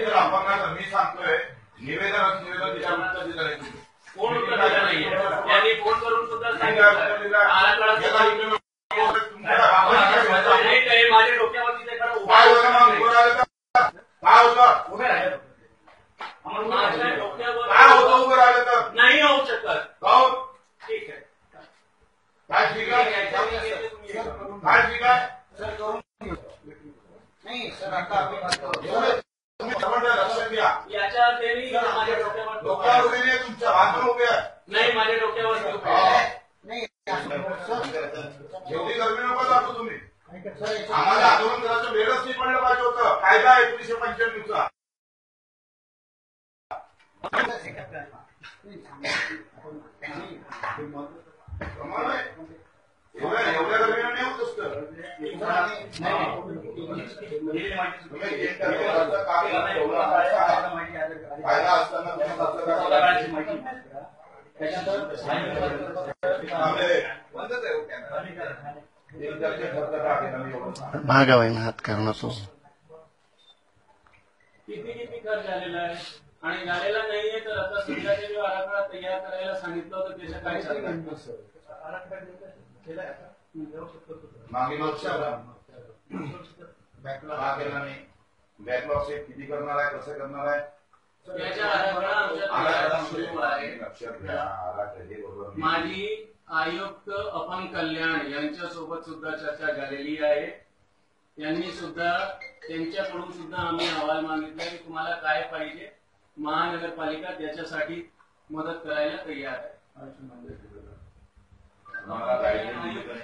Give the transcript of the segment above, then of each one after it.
सांगतोय निवेदन निवेदन दिल्या उत्तर दिलं नाही. तुम्ही. कोण उत्तर दिलं नाहीये. त्यांनी फोन करून सुद्धा तुम्ही काय उत्तर सांगितलं दिलं? आराखडा याला सुद्धा- इकडे तुमच्या बापाने नाही, काही माझ्या डोक्यावरती ते खरं उभं काय होतं मग उभं राहिलं तर? काय होतं उभे राहिले माझ्या डोक्यावर काय होतं उभं राहिलं तर? नाही होऊ शकत. काहून? ठीक आहे. काय ठीक आहे काय ठीक आहे नाही सर आता आम्ही करतो. तुम्ही समजलं लक्षात घ्या याच्या त्यांनी माझ्या डोक्यावर डोक्यावर उभे नाही तुमच्या बाजूला उभे नाही माझ्या. नाही गर्मी नको तुम्ही. आम्हाला आंदोलन करायचं वेळच नाही पडलं पाहिजे होतं. कायदा आहे एकोणीशे पंच्याण्णवचा आहे. एवढ्या गर्मीनं नाही होत असतं. करणं किती किती खर्च झालेला आहे. आणि झालेला नाहीये तर आता सध्याचे जो आराखडा तयार करायला सांगितलं होतं त्याचं काय मागील वर्षाला हा केला नाही. बॅकलॉग सेट किती करणार आहे कसं करणार आहे? माझी आयुक्त अपन कल्याण यांच्यासोबत सुद्धा चर्चा झालेली आहे. त्यांनी सुद्धा त्यांच्याकडून सुद्धा आम्ही अहवाल मागितला की तुम्हाला काय पाहिजे? महानगरपालिका त्याच्यासाठी मदत करायला तयार आहे. आम्हाला गाईडलाईन दिली का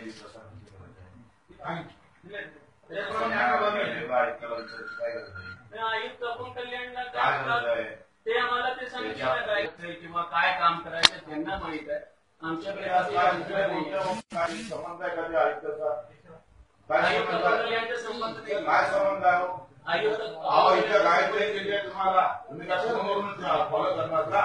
नाही आयुक्त कल्याणला काय काय ते आम्हाला ते सांगितलं काय किंवा काय काम करायचं त्यांना माहीत आहे आमच्याकडे काय संबंध आहे आयुक्ताचा काय आयुक्त संबंध आहे काय संबंध आहे आयुक्त अहो तुम्हाला तुम्ही कसं फॉलो करणार का?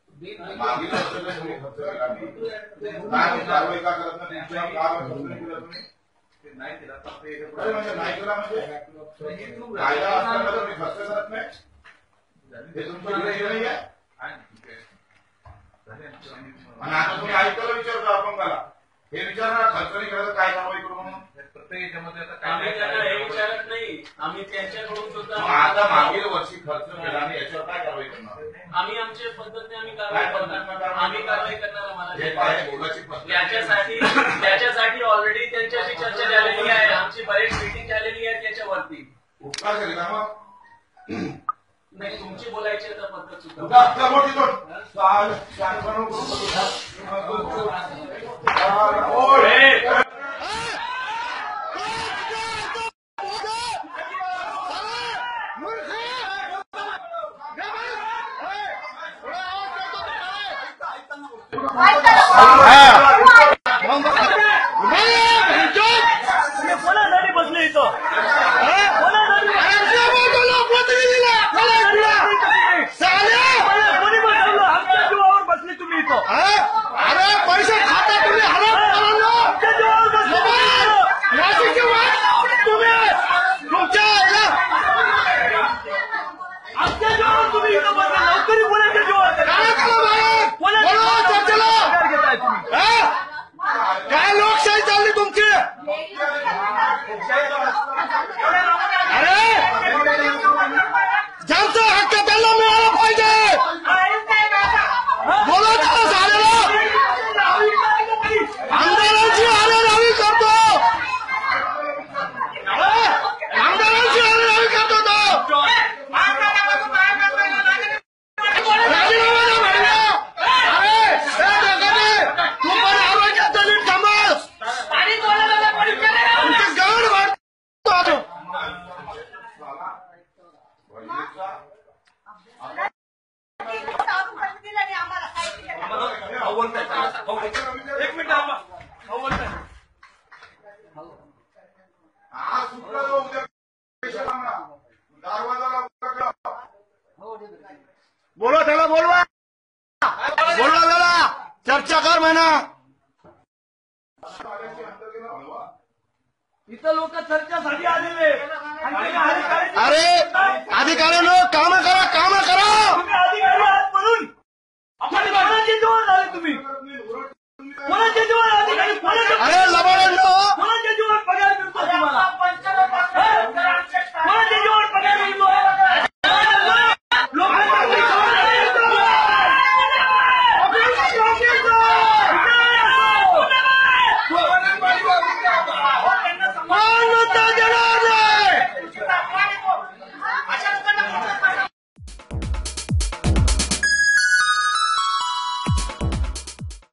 केले. हो, मागील काय केलं काय तुम्ही खर्च केला नाही काय कारवाई का करत नाही खर्च नाही केला तुम्ही म्हणजे नाही केला म्हणजे कायदा असताना तुम्ही खर्च करत नाही. हे तुमचं निर्णय नाही आहे. आणि आता तुम्ही ऐकायला विचारता आपण मला हे विचारणार खर्च नाही करायचं काय कारवाई करू म्हणून? आम्ही त्यांना हे विचारत नाही. आम्ही त्यांच्याकडून मग सुद्धा आता मागील वर्षी खर्च केला आणि याच्यावर काय कारवाई आमच्या पद्धतीने आम्ही कारवाई करणार. आम्ही कारवाई करणार आम्हाला. त्याच्यासाठी त्याच्यासाठी ऑलरेडी त्यांच्याशी चर्चा झालेली आहे. आमची बरेच मिटिंग झालेली आहे त्याच्यावरती. उपकार केले का मग? नाही तुमची बोलायची आता पद्धत सुद्धा. मोठी बसले इथं. बोलवा त्याला चर्चा कर म्हणा. इथं लोक चर्चेसाठी आलेले तुम्ही अधिकारी अरे अधिकाऱ्यानं काम करा